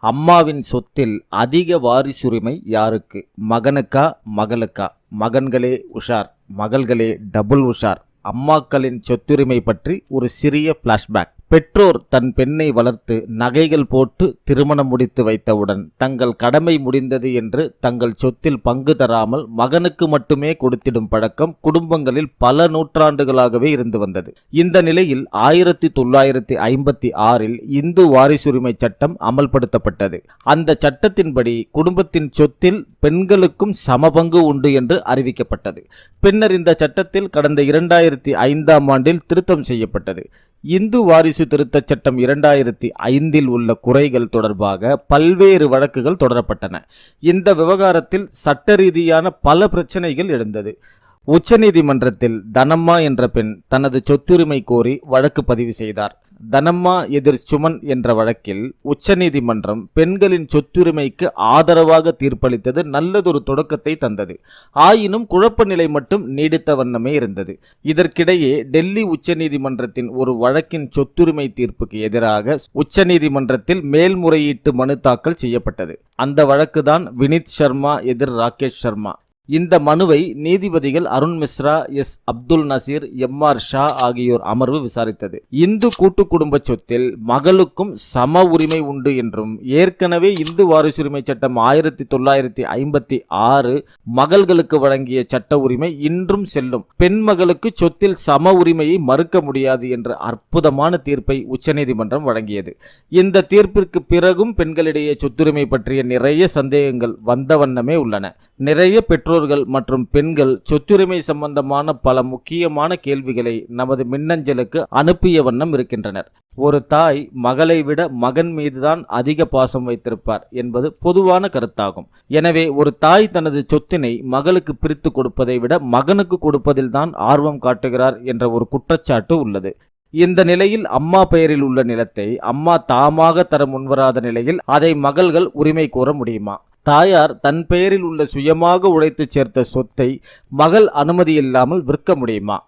அம்மாவின் சொத்தில் அதிக வாரிசுரிமை யாருக்கு? மகனுக்கா மகளுக்கா? மகன்களே உஷார் மகள்களே டபுள் உஷார். அம்மாக்களின் சொத்துரிமை பற்றி ஒரு சிறிய ஃப்ளாஷ்பேக் பெற்றோர் தன் பெண்ணை வளர்த்து நகைகள் போட்டு திருமணம் முடித்து வைத்தவுடன் தங்கள் கடமை முடிந்தது என்று தங்கள் சொத்தில் பங்கு தராமல் மகனுக்கு மட்டுமே கொடுத்திடும் பழக்கம் குடும்பங்களில் பல நூற்றாண்டுகளாகவே இருந்து வந்தது. இந்த நிலையில் ஆயிரத்தி தொள்ளாயிரத்தி ஐம்பத்தி ஆறில் இந்து வாரிசுரிமை சட்டம் அமல்படுத்தப்பட்டது. அந்த சட்டத்தின்படி குடும்பத்தின் சொத்தில் பெண்களுக்கும் சமபங்கு உண்டு என்று அறிவிக்கப்பட்டது. பின்னர் இந்த சட்டத்தில் கடந்த இரண்டாயிரத்தி ஐந்தாம் ஆண்டில் திருத்தம் செய்யப்பட்டது. இந்து வாரிசு திருத்தச் சட்டம் இரண்டாயிரத்தி ஐந்தில் உள்ள குறைகள் தொடர்பாக பல்வேறு வழக்குகள் தொடரப்பட்டன. இந்த விவகாரத்தில் சட்ட ரீதியான பல பிரச்சனைகள் எழுந்தது. உச்சநீதிமன்றத்தில் தனம்மா என்ற பெண் தனது சொத்துரிமை கோரி வழக்கு பதிவு செய்தார். தனம்மா எதிர் சுமன் என்ற வழக்கில் உச்சநீதிமன்றம் பெண்களின் சொத்துரிமைக்கு ஆதரவாக தீர்ப்பளித்தது நல்லதொரு தொடக்கத்தை தந்தது. ஆயினும் குழப்ப நிலை மட்டும் நீடித்த வண்ணமே இருந்தது. இதற்கிடையே டெல்லி உச்சநீதிமன்றத்தின் ஒரு வழக்கின் சொத்துரிமை தீர்ப்புக்கு எதிராக உச்சநீதிமன்றத்தில் மேல்முறையீட்டு மனு தாக்கல் செய்யப்பட்டது. அந்த வழக்குதான் வினித் சர்மா எதிர் ராகேஷ் சர்மா இந்த மனுவை நீதிபதிகள் Arun Mishra S. Abdul Nazeer M. R. Shah ஆகியோர் அமர்வு விசாரித்தது. இந்து கூட்டு குடும்ப சொத்தில் மகளுக்கும் சம உரிமை உண்டு என்றும் ஏற்கனவே இந்து வாரிசுரிமை சட்டம் ஆயிரத்தி தொள்ளாயிரத்தி ஐம்பத்தி ஆறு மகள்களுக்கு வழங்கிய சட்ட உரிமை இன்றும் செல்லும். பெண் மகளுக்கு சொத்தில் சம உரிமையை மறுக்க முடியாது என்ற அற்புதமான தீர்ப்பை உச்சநீதிமன்றம் வழங்கியது. இந்த தீர்ப்பிற்கு பிறகும் பெண்களிடையே சொத்துரிமை பற்றிய நிறைய சந்தேகங்கள் வந்த வண்ணமே உள்ளன. நிறைய பெற்றோர்கள் மற்றும் பெண்கள் சொத்துரிமை சம்பந்தமான பல முக்கியமான கேள்விகளை நமது மின்னஞ்சலுக்கு அனுப்பிய வண்ணம் இருக்கின்றனர். ஒரு தாய் மகளை விட மகன் மீதுதான் அதிக பாசம் வைத்திருப்பார் என்பது பொதுவான கருத்தாகும். எனவே ஒரு தாய் தனது சொத்தினை மகளுக்கு பிரித்து கொடுப்பதை விட மகனுக்கு கொடுப்பதில்தான் ஆர்வம் காட்டுகிறார் என்ற ஒரு குற்றச்சாட்டு உள்ளது. இந்த நிலையில் அம்மா பெயரில் உள்ள நிலத்தை அம்மா தாமாக தர முன்வராத நிலையில் அதை மகள்கள் உரிமை கோர முடியுமா? தாயார் தன் பெயரில் உள்ள சுயமாக உழைத்து சேர்த்த சொத்தை மகள் அனுமதி இல்லாமல் விற்க முடியுமா?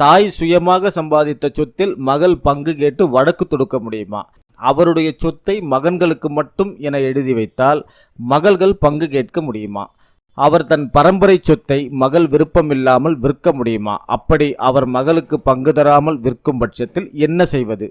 தாய் சுயமாக சம்பாதித்த சொத்தில் மகள் பங்கு கேட்டு வழக்கு தொடுக்க முடியுமா? அவருடைய சொத்தை மகன்களுக்கு மட்டும் என எழுதி வைத்தால் மகள்கள் பங்கு கேட்க முடியுமா? அவர் தன் பரம்பரை சொத்தை மகள் விருப்பமில்லாமல் விற்க முடியுமா? அப்படி அவர் மகளுக்கு பங்கு தராமல் விற்கும் பட்சத்தில் என்ன செய்வது?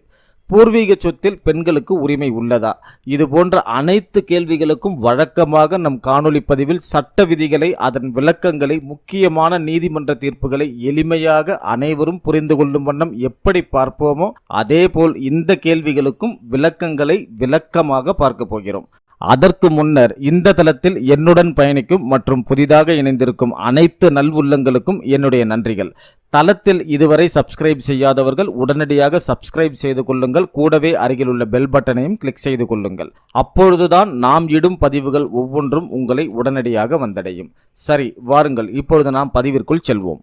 பூர்வீக சொத்தில் பெண்களுக்கு உரிமை உள்ளதா? இது போன்ற அனைத்து கேள்விகளுக்கும் வழக்கமாக நம் காணொளி பதிவில் சட்ட விதிகளை அதன் விளக்கங்களை முக்கியமான நீதிமன்ற தீர்ப்புகளை எளிமையாக அனைவரும் புரிந்து கொள்ளும் வண்ணம் எப்படி பார்ப்போமோ அதேபோல் இந்த கேள்விகளுக்கும் விளக்கங்களை விளக்கமாக பார்க்க போகிறோம். அதற்கு முன்னர் இந்த தளத்தில் என்னுடன் பயணிக்கும் மற்றும் புதிதாக இணைந்திருக்கும் அனைத்து நல்வுள்ளங்களுக்கும் என்னுடைய நன்றிகள். தளத்தில் இதுவரை சப்ஸ்கிரைப் செய்யாதவர்கள் உடனடியாக சப்ஸ்கிரைப் செய்து கொள்ளுங்கள். கூடவே அருகில் உள்ள பெல் பட்டனையும் கிளிக் செய்து கொள்ளுங்கள். அப்பொழுதுதான் நாம் இடும் பதிவுகள் ஒவ்வொன்றும் உங்களை உடனடியாக வந்தடையும். சரி வாருங்கள் இப்பொழுது நாம் பதிவிற்குள் செல்வோம்.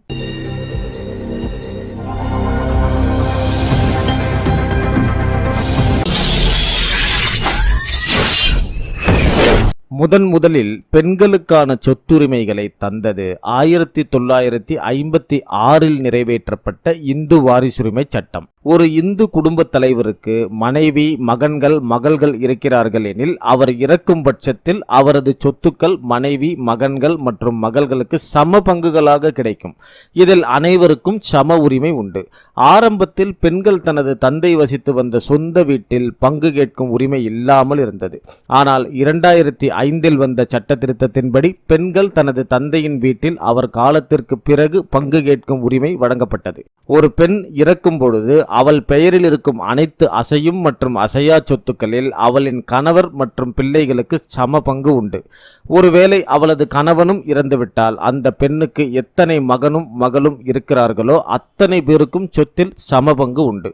முதன் முதலில் பெண்களுக்கான சொத்துரிமைகளை தந்தது. ஆயிரத்தி தொள்ளாயிரத்தி ஐம்பத்தி ஆறில் நிறைவேற்றப்பட்ட இந்து வாரிசுரிமை சட்டம். ஒரு இந்து குடும்ப தலைவருக்கு மனைவி மகன்கள் மகள்கள் இருக்கிறார்கள் எனில் அவர் இறக்கும் பட்சத்தில் அவரது சொத்துக்கள் மனைவி மகன்கள் மற்றும் மகள்களுக்கு சம பங்குகளாக கிடைக்கும். இதில் அனைவருக்கும் சம உரிமை உண்டு. ஆரம்பத்தில் பெண்கள் தனது தந்தை வசித்து வந்த சொந்த வீட்டில் பங்கு கேட்கும் உரிமை இல்லாமல் இருந்தது. ஆனால் இரண்டாயிரத்தி ஐந்தில் வந்த சட்ட திருத்தத்தின்படி பெண்கள் தனது தந்தையின் வீட்டில் அவர் காலத்திற்கு பிறகு பங்கு கேட்கும் உரிமை வழங்கப்பட்டது. ஒரு பெண் இறக்கும் பொழுது அவள் பெயரில் இருக்கும் அனைத்து அசையும் மற்றும் அசையா சொத்துக்களில் அவளின் கணவர் மற்றும் பிள்ளைகளுக்கு சம பங்கு உண்டு. ஒருவேளை அவளது கணவனும் இறந்துவிட்டால் அந்த பெண்ணுக்கு எத்தனை மகனும் மகளும் இருக்கிறார்களோ அத்தனை பேருக்கும் சொத்தில் சம பங்கு உண்டு.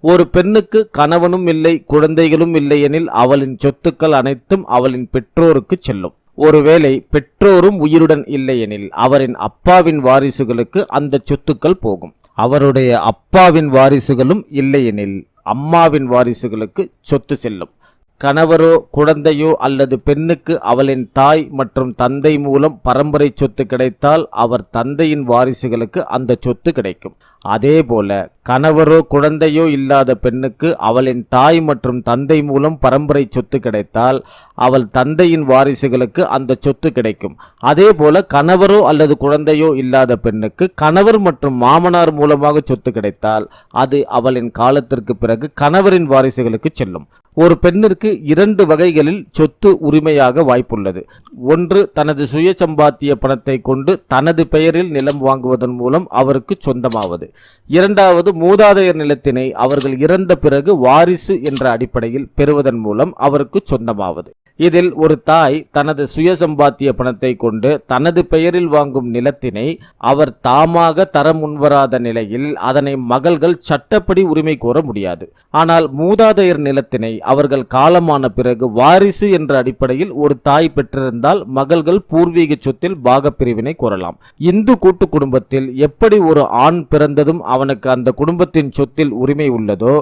ஒரு பெண்ணுக்கு கணவனும் இல்லை குழந்தைகளும் இல்லை எனில் அவளின் சொத்துக்கள் அனைத்தும் அவளின் பெற்றோருக்கு செல்லும். ஒருவேளை பெற்றோரும் உயிருடன் இல்லையெனில் அவரின் அப்பாவின் வாரிசுகளுக்கு அந்த சொத்துக்கள் போகும். அவருடைய அப்பாவின் வாரிசுகளும் இல்லையெனில் அம்மாவின் வாரிசுகளுக்கு சொத்து செல்லும். கணவரோ குழந்தையோ அல்லது பெண்ணுக்கு அவளின் தாய் மற்றும் தந்தை மூலம் பரம்பரை சொத்து கிடைத்தால் அவர் தந்தையின் வாரிசுகளுக்கு அந்த சொத்து கிடைக்கும். அதேபோல கணவரோ குழந்தையோ இல்லாத பெண்ணுக்கு அவளின் தாய் மற்றும் தந்தை மூலம் பரம்பரை சொத்து கிடைத்தால் அவள் தந்தையின் வாரிசுகளுக்கு அந்த சொத்து கிடைக்கும். அதேபோல கணவரோ அல்லது குழந்தையோ இல்லாத பெண்ணுக்கு கணவர் மற்றும் மாமனார் மூலமாக சொத்து கிடைத்தால் அது அவளின் காலத்திற்கு பிறகு கணவரின் வாரிசுகளுக்கு செல்லும். ஒரு பெண்ணிற்கு இரண்டு வகைகளில் சொத்து உரிமையாக வாய்ப்புள்ளது. ஒன்று தனது சுய சம்பாத்திய பணத்தை கொண்டு தனது பெயரில் நிலம் வாங்குவதன் மூலம் அவருக்கு சொந்தமாவது. இரண்டாவது மூதாதையர் நிலத்தினை அவர்கள் இறந்த பிறகு வாரிசு என்ற அடிப்படையில் பெறுவதன் மூலம் அவருக்கு சொந்தமாவது. இதில் ஒரு தாய் தனது சுய சம்பாத்திய பணத்தை கொண்டு தனது பெயரில் வாங்கும் நிலத்தினை அவர் தாமாக தர முன்வராத நிலையில் அதனை மகள்கள் சட்டப்படி உரிமை கோர முடியாது. ஆனால் மூதாதையர் நிலத்தினை அவர்கள் காலமான பிறகு வாரிசு என்ற அடிப்படையில் ஒரு தாய் பெற்றிருந்தால் மகள்கள் பூர்வீக சொத்தில் பாகப்பிரிவினை கோரலாம். இந்து கூட்டு குடும்பத்தில் எப்படி ஒரு ஆண் பிறந்ததும் அவனுக்கு அந்த குடும்பத்தின் சொத்தில் உரிமை உள்ளதோ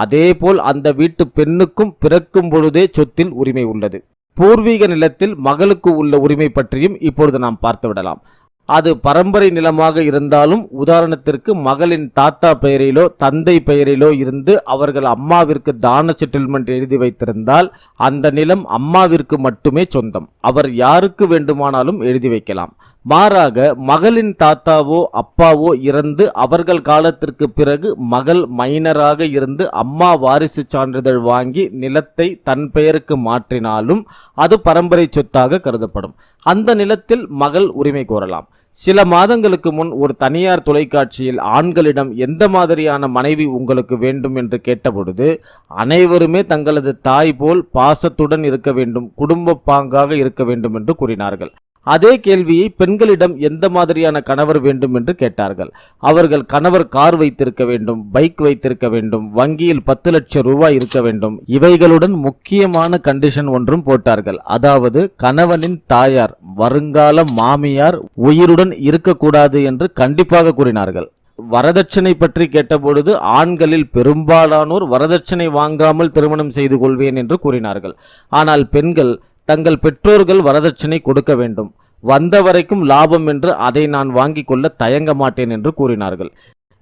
அதேபோல் அந்த வீட்டு பெண்ணுக்கும் பிறக்கும் பொழுதே சொத்தில் உரிமை உள்ளது. பூர்வீக நிலத்தில் மகளுக்கு உள்ள உரிமை பற்றியும் இப்பொழுது நாம் பார்த்து விடலாம் அது பரம்பரை நிலமாக இருந்தாலும் உதாரணத்திற்கு மகளின் தாத்தா பெயரிலோ தந்தை பெயரிலோ இருந்து அவர்கள் அம்மாவிற்கு தான செட்டில்மெண்ட் எழுதி வைத்திருந்தால் அந்த நிலம் அம்மாவிற்கு மட்டுமே சொந்தம். அவர் யாருக்கு வேண்டுமானாலும் எழுதி வைக்கலாம். மாறாக மகளின் தாத்தாவோ அப்பாவோ இறந்து அவர்கள் காலத்திற்கு பிறகு மகள் மைனராக இருந்து அம்மா வாரிசு சான்றிதழ் வாங்கி நிலத்தை தன் பெயருக்கு மாற்றினாலும் அது பரம்பரை சொத்தாக கருதப்படும். அந்த நிலத்தில் மகள் உரிமை கோரலாம். சில மாதங்களுக்கு முன் ஒரு தனியார் தொலைக்காட்சியில் ஆண்களிடம் எந்த மாதிரியான மனைவி உங்களுக்கு வேண்டும் என்று கேட்டபொழுது அனைவருமே தங்களது தாய் போல் பாசத்துடன் இருக்க வேண்டும் குடும்ப பாங்காக இருக்க வேண்டும் என்று கூறினார்கள். அதே கேள்வியை பெண்களிடம் எந்த மாதிரியான கணவர் வேண்டும் என்று கேட்டார்கள். அவர்கள் கணவர் கார் வைத்திருக்க வேண்டும் பைக் வைத்திருக்க வேண்டும் வங்கியில் பத்து லட்சம் ரூபாய் இருக்க வேண்டும். இவைகளுடன் முக்கியமான கண்டிஷன் ஒன்றும் போட்டார்கள். அதாவது கணவனின் தாயார் வருங்கால மாமியார் உயிருடன் இருக்கக்கூடாது என்று கண்டிப்பாக கூறினார்கள். வரதட்சணை பற்றி கேட்டபொழுது ஆண்களில் பெரும்பாலானோர் வரதட்சணை வாங்காமல் திருமணம் செய்து கொள்வேன் என்று கூறினார்கள். ஆனால் பெண்கள் தங்கள் பெற்றோர்கள் வரதட்சணை கொடுக்க வேண்டும். வந்த வரைக்கும் லாபம் என்று அதை நான் வாங்கிக் கொள்ள தயங்க மாட்டேன் என்று கூறினார்கள்.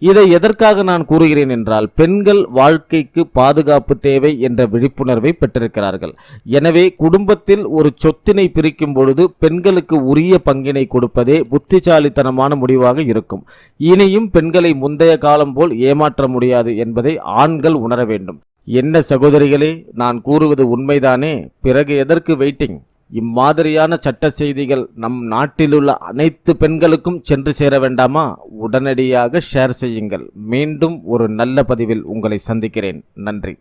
இதை எதற்காக நான் கூறுகிறேன் என்றால் பெண்கள் வாழ்க்கைக்கு பாதுகாப்பு தேவை என்ற விழிப்புணர்வை பெற்றிருக்கிறார்கள். எனவே குடும்பத்தில் ஒரு சொத்தினை பிரிக்கும் பொழுது பெண்களுக்கு உரிய பங்கினை கொடுப்பதே புத்திசாலித்தனமான முடிவாக இருக்கும். இனியும் பெண்களை முந்தைய காலம் போல் ஏமாற்ற முடியாது என்பதை ஆண்கள் உணர வேண்டும். என்ன சகோதரிகளே நான் கூறுவது உண்மைதானே? பிறகு எதற்கு வெயிட்டிங் இம்மாதிரியான சட்ட செய்திகள் நம் நாட்டிலுள்ள அனைத்து பெண்களுக்கும் சென்று சேர வேண்டாமா? உடனடியாக ஷேர் செய்யுங்கள். மீண்டும் ஒரு நல்ல பதிவில் உங்களை சந்திக்கிறேன். நன்றி.